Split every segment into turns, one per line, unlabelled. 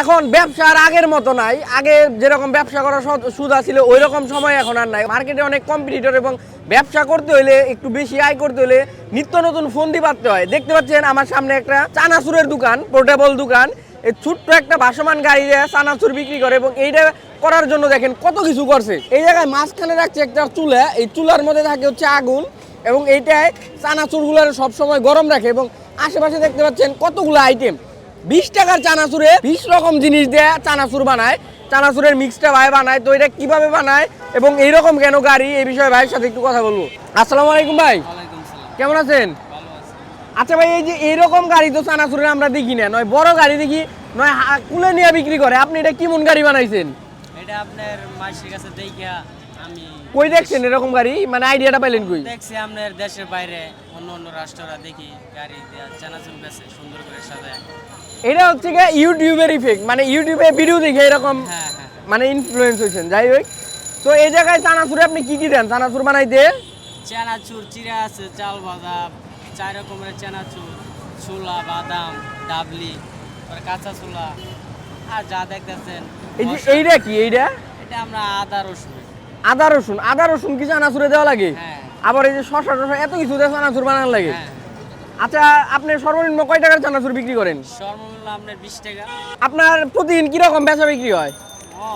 এখন ব্যবসার আগের মতো নাই। আগে যেরকম ব্যবসা করার সদ- ছিল ওই রকম সময় এখন আর নাই। মার্কেটে অনেক কম্পিটিটর এবং ব্যবসা করতে হলে একটু বেশি আয় করতে হলে নিত্য নতুন ফোন দিয়ে পারতে হয়। দেখতে পাচ্ছেন আমার সামনে একটা চানাচুরের দোকান পোর্টেবল দোকান। এই ছোট্ট একটা ভাসমান গাড়ি চানাচুর বিক্রি করে এবং এইটা করার জন্য দেখেন কত কিছু করছে। এই জায়গায় মাঝখানে রাখছে একটা চুলা। এই চুলার মধ্যে থাকে হচ্ছে আগুন এবং এইটায় চানাচুরগুলো সবসময় গরম রাখে এবং আশেপাশে দেখতে পাচ্ছেন কতগুলো আইটেম বিশ টাকার চানাচুরে বিশ রকম জিনিস দিয়ে চানাচুর বানায়। চানাচুরের মিক্সটা ভাই বানায় তো এটা কীভাবে বানায় এবং এইরকম কেন গাড়ি? এই বিষয়ে ভাইয়ের সাথে একটু কথা বলব। আসসালামু আলাইকুম ভাই। কেমন আছেন? আচ্ছা ভাই এই যে এইরকম গাড়ি তো চানাচুরের আমরা দেখি না নয় বড় গাড়ি দেখি নয় কুলে নিয়ে বিক্রি করে। আপনি এটা কেমন গাড়ি বানাইছেন?
এটা আপনার মাসির কাছে দেখা আমি
কই দেখছেন এরকম গাড়ি? মানে আইডিয়াটা পাইলেন কই?
দেখছি আপনার দেশের বাইরে অন্য অন্য রাষ্ট্ররা দেখি গাড়ি দেয়া চানাচুর বেছে সুন্দর করে সাজায়।
এটা হচ্ছে গিয়ে ইউটিউবের ইফেক্ট মানে ইউটিউবে ভিডিও দেখে এরকম
হ্যাঁ হ্যাঁ
মানে ইনফ্লুয়েন্স হয়েছেন। যাই হোক তো এই জায়গায় চানাচুরে আপনি কি কি দেন? চানাচুর বানাইতে?
চানাচুর চিরা আছে চাল ভাজা চার রকমের চানাচুর ছোলা বাদাম ডাবলি তারপরে কাঁচা ছোলা আর যা দেখতেছেন
এইটা কি? এইটা?
এটা আমরা আদা রসুন।
আদা রসুন আদা রসুন কি চানাচুরে দেওয়া লাগে।
হ্যাঁ।
আবার এই যে শশা টশা এত কিছু দিয়ে চানাচুর বানানো লাগে।
হ্যাঁ।
আচ্ছা আপনি সর্বনিম্ন কয় টাকার চানাচুর বিক্রি করেন?
আপনার বিশ টাকা।
আপনার প্রতিদিন কীরকম বেচা বিক্রি হয়?
ও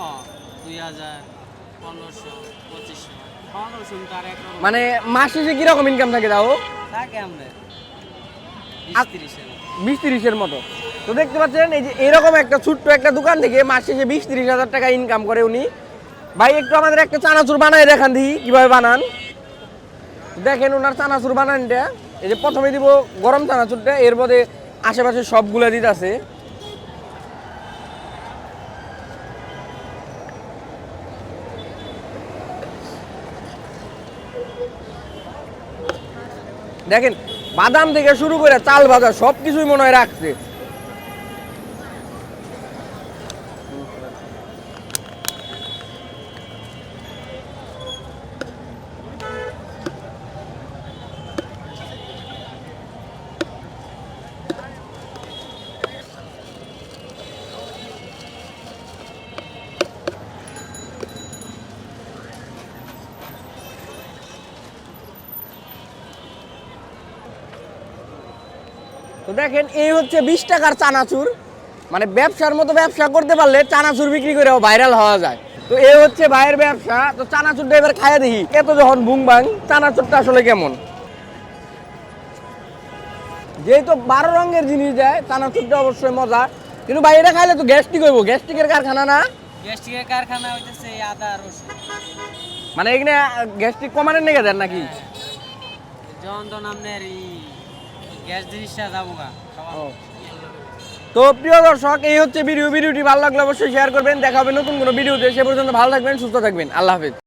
মানে মাস শেষে কীরকম ইনকাম থাকে তাও?
থাকে বিশ তিরিশের
মতো। তো দেখতে পাচ্ছেন এই যে এরকম একটা ছোট্ট একটা দোকান থেকে মাস শেষে বিশ তিরিশ হাজার টাকা ইনকাম করে উনি। ভাই, একটু আমাদের একটা চানাচুর বানাই দেখান দিই কীভাবে বানান। দেখেন ওনার চানাচুর বানানটা। এই যে প্রথমে দিব গরম চানাচুরটা, এর মধ্যে আশেপাশে সবগুলো দিতে আছে দেখেন, বাদাম থেকে শুরু করে চাল ভাজা সব কিছুই মনে হয় রাখছে। তো দেখেন এই হচ্ছে বিশ টাকার চানাচুর। মানে ব্যবসার মতো ব্যবসা করতে পারলে চানাচুর বিক্রি করেও ভাইরাল হওয়া যায়। তো এই হচ্ছে ভাইয়ের ব্যবসা। তো চানাচুরটা এবার খাইয়ে দেখি। এত যখন বুং বাং চানাচুরটা আসলে কেমন? যেহেতু বারো রঙের জিনিস দেয় চানাচুরটা অবশ্যই মজা। কিন্তু ভাই এটা খাইলে তো গ্যাস্ট্রিক হইব। গ্যাস্ট্রিকের কারখানা না?
গ্যাস্ট্রিকের কারখানা হইতেছে আদা রসুন।
মানে এখানে গ্যাস্ট্রিক কমানোর নেগে দেন নাকি?
যখন এই
তো প্রিয় দর্শক, এই হচ্ছে ভিডিও। ভিডিওটি ভালো লাগলে অবশ্যই শেয়ার করবেন, দেখা হবে নতুন কোনো ভিডিওতে। সে পর্যন্ত ভালো থাকবেন, সুস্থ থাকবেন। আল্লাহ হাফেজ।